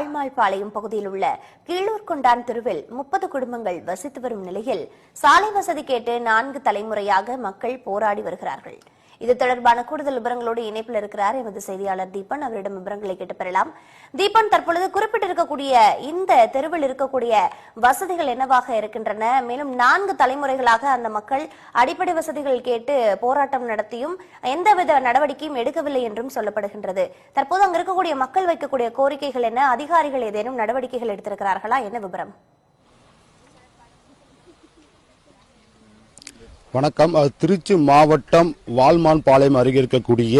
வாழ்மாள்பாளையம் பகுதியில் உள்ள கீழூர் கொண்டான் தெருவில் முப்பது குடும்பங்கள் வசித்து வரும் நிலையில் சாலை வசதி கேட்டு நான்கு தலைமுறையாக மக்கள் போராடி வருகிறார்கள். இது தொடர்பான கூடுதல் விவரங்களோடு இணைப்பில் இருக்கிறார் எமது செய்தியாளர் தீபன். அவரிடம் விவரங்களை கேட்டு பெறலாம். தீபன் தற்பொழுது குறிப்பிட்டிருக்கக்கூடிய இந்த தெருவில் இருக்கக்கூடிய வசதிகள் என்னவாக இருக்கின்றன? மேலும் நான்கு தலைமுறைகளாக அந்த மக்கள் அடிப்படை வசதிகள் கேட்டு போராட்டம் நடத்தியும் எந்தவித நடவடிக்கையும் எடுக்கவில்லை என்றும் சொல்லப்படுகின்றது. தற்போது அங்க இருக்கக்கூடிய மக்கள் வைக்கக்கூடிய கோரிக்கைகள் என்ன? அதிகாரிகள் ஏதேனும் நடவடிக்கைகள் எடுத்திருக்கிறார்களா? என்ன விவரம்? வணக்கம். அது திருச்சி மாவட்டம் வால்மான் பாளையம் அருகே இருக்கக்கூடிய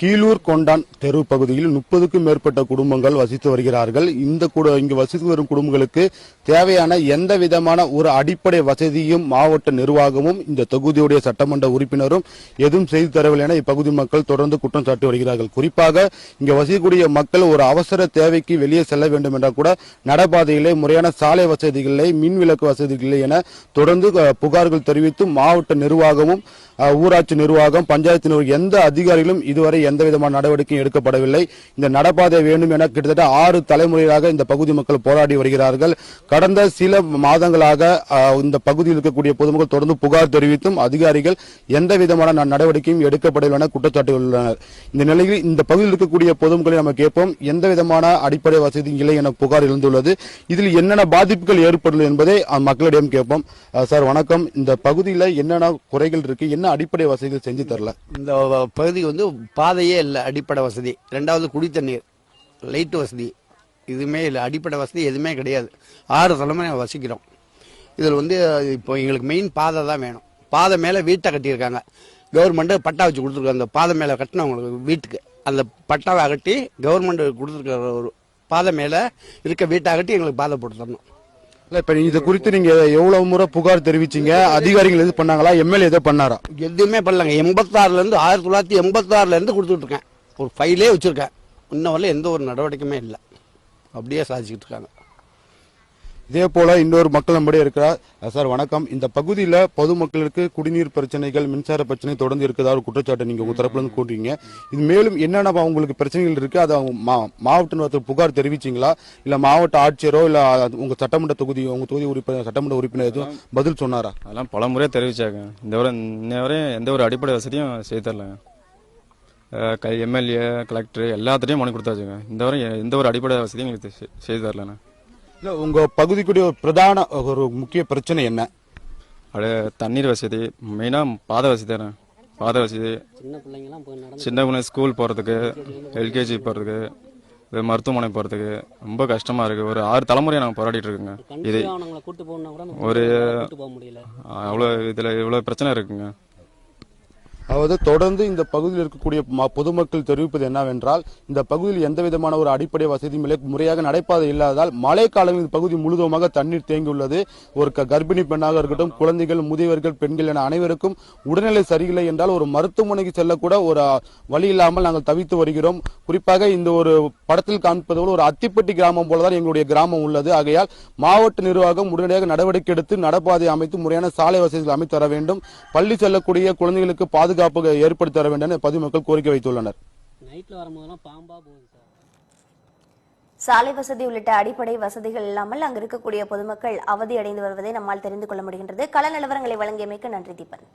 கீழூர் கொண்டான் தெரு பகுதியில் முப்பதுக்கும் மேற்பட்ட குடும்பங்கள் வசித்து வருகிறார்கள். இந்த இங்கு வசித்து வரும் குடும்பங்களுக்கு தேவையான எந்த விதமான ஒரு அடிப்படை வசதியும் மாவட்ட நிர்வாகமும் இந்த தொகுதியுடைய சட்டமன்ற உறுப்பினரும் எதுவும் செய்து தரவில்லை என இப்பகுதி மக்கள் தொடர்ந்து குற்றம் சாட்டி வருகிறார்கள். குறிப்பாக இங்கு வசிக்கக்கூடிய மக்கள் ஒரு அவசர தேவைக்கு வெளியே செல்ல வேண்டும் என்றால் கூட நடபாதையிலே முறையான சாலை வசதிகளை மின் விளக்கு வசதிகளை என தொடர்ந்து புகார்கள் தெரிவித்து மாவட்ட நிர்வாகமும் ஊராட்சி நிர்வாகம் பஞ்சாயத்து நிர்வாகம் எந்த அதிகாரிகளும் இதுவரை எந்த விதமான நடவடிக்கையும் எடுக்கப்படவில்லை. இந்த நடப்பாதை வேண்டும் என கிட்டத்தட்ட ஆறு தலைமுறையாக இந்த பகுதி மக்கள் போராடி வருகிறார்கள். கடந்த சில மாதங்களாக இந்த பகுதியில் இருக்கக்கூடிய பொதுமக்கள் தொடர்ந்து புகார் தெரிவித்தும் அதிகாரிகள் எந்த விதமான நடவடிக்கையும் எடுக்கப்படவில்லை என குற்றச்சாட்டியுள்ளனர் இந்த நிலையில் இந்த பகுதியில் இருக்கக்கூடிய பொதுமக்களை நம்ம கேட்போம். எந்த விதமான அடிப்படை வசதி இல்லை என புகார் எழுந்துள்ளது. இதில் என்னென்ன பாதிப்புகள் ஏற்படும் என்பதை மக்களிடம் கேட்போம். சார் வணக்கம். இந்த பகுதியில் என்னென்ன குறைகள் இருக்கு? என்ன அடிப்படை வசதிகள் செஞ்சு தரல? இந்த பகுதி வந்து பாதையே இல்லை அடிப்படை வசதி. ரெண்டாவது குடி தண்ணீர் வசதி. இதுவுமே இல்லை அடிப்படை வசதி எதுவுமே கிடையாது. ஆறு தலைமுறை வசிக்கிறோம். இதில் வந்து இப்போ எங்களுக்கு மெயின் பாதை தான் வேணும். பாதை மேலே வீட்டை கட்டியிருக்காங்க. கவர்மெண்ட்டு பட்டா வச்சு கொடுத்துருக்காங்க. அந்த பாதை மேலே கட்டினவங்களுக்கு வீட்டுக்கு. அந்த பட்டாவை அகட்டி கவர்மெண்ட் கொடுத்துருக்கிற ஒரு பாதை மேலே இருக்க வீட்டை அகட்டி எங்களுக்கு பாதை போட்டு தரணும். இல்ல இப்ப இது குறித்து நீங்க எவ்வளவு முறை புகார் தெரிவிச்சீங்க? அதிகாரிகள் எது பண்ணாங்களா? எம்எல்ஏ எதோ பண்ணாரா? எதுவுமே பண்ணலங்க. எண்பத்தாறுலேருந்து ஆயிரத்தி தொள்ளாயிரத்தி எண்பத்தாறுலேருந்து இருந்து கொடுத்துட்டு இருக்கேன் ஒரு ஃபைலே வச்சிருக்கேன். இன்ன வரல எந்த ஒரு நடவடிக்கையுமே இல்லை. அப்படியே சாதிச்சுக்கிட்டு இருக்காங்க. இதே போல இன்னொரு மக்கள் நம்முடைய இருக்கிறார். சார் வணக்கம். இந்த பகுதியில பொதுமக்களுக்கு குடிநீர் பிரச்சனைகள் மின்சார பிரச்சனை தொடர்ந்து இருக்கிறதா ஒரு குற்றச்சாட்டு நீங்க உங்க தரப்புல இருந்து கூட்டுறீங்க இது மேலும் என்னென்ன அவங்களுக்கு பிரச்சனைகள் இருக்கு? அதை மாவட்ட நிர்வாகத்துக்கு புகார் தெரிவிச்சீங்களா? இல்ல மாவட்ட ஆட்சியரோ இல்ல உங்க சட்டமன்ற தொகுதி உங்க தொகுதி உறுப்பினர் சட்டமன்ற உறுப்பினர் எதுவும் பதில் சொன்னாரா? அதெல்லாம் பல முறையாக தெரிவிச்சாங்க. இந்த வரை இன்ன வரை எந்த ஒரு அடிப்படை வசதியும் செய்து தரலங்க எம்எல்ஏ கலெக்டர் எல்லாத்துட்டையும் மனு கொடுத்தாச்சுங்க. இந்த வரை எந்த ஒரு அடிப்படை வசதியும் எங்களுக்கு செய்து தரலண்ணே இல்ல உங்க பகுதிக்குரிய ஒரு பிரதான ஒரு முக்கிய பிரச்சனை என்ன? அப்படியே தண்ணீர் வசதி மெயினாக பாதை வசதி தானே. பாதை வசதி. சின்ன பிள்ளைங்கலாம் போய் நடந்து சின்ன பிள்ளை ஸ்கூல் போகிறதுக்கு எல்கேஜி போகிறதுக்கு இது மருத்துவமனை போகிறதுக்கு ரொம்ப கஷ்டமாக இருக்குது ஒரு ஆறு தலைமுறையை நாங்கள் போராடிட்டு இருக்கோங்க. இது ஒரு கூட்டு போக முடியல. அவ்வளோ இதில் இவ்வளோ பிரச்சனை இருக்குங்க. அதாவது தொடர்ந்து இந்த பகுதியில் இருக்கக்கூடிய ம- பொதுமக்கள் தெரிவிப்பது என்னவென்றால் இந்த பகுதியில் எந்த விதமான ஒரு அடிப்படை வசதியும் இல்லை. முறையாக நடைபாதை இல்லாததால் மழை காலங்களில் இந்த பகுதி முழுவதுமாக தண்ணீர் தேங்கியுள்ளது ஒரு க- கர்ப்பிணி பெண்ணாக இருக்கட்டும் குழந்தைகள் முதியவர்கள் பெண்கள் என அனைவருக்கும் உடல்நிலை சரியில்லை என்றால் ஒரு மருத்துவமனைக்கு செல்லக்கூட ஒரு வழி இல்லாமல் நாங்கள் தவித்து வருகிறோம். குறிப்பாக இந்த ஒரு படத்தில் காண்பது போல ஒரு அத்திப்பட்டி கிராமம் போலதான் எங்களுடைய கிராமம் உள்ளது. ஆகையால் மாவட்ட நிர்வாகம் உடனடியாக நடவடிக்கை எடுத்து நடப்பாதை அமைத்து முறையான சாலை வசதிகள் அமைத்து தர வேண்டும். பள்ளி செல்லக்கூடிய குழந்தைகளுக்கு பாதுகாப்பு ஏற்படுத்தி தர வேண்டும் என பொதுமக்கள் கோரிக்கை வைத்துள்ளனர். நைட்ல வரும்போதெல்லாம் பாம்பா போகுது சார். சாலை வசதி உள்ளிட்ட அடிப்படை வசதிகள் இல்லாமல் அங்கு இருக்கக்கூடிய பொதுமக்கள் அவதி அடைந்து வருவதை நம்மால் தெரிந்து கொள்ள முடிகின்றது. கள நிலவரங்களை வழங்கியமைக்கு நன்றி தீபன்.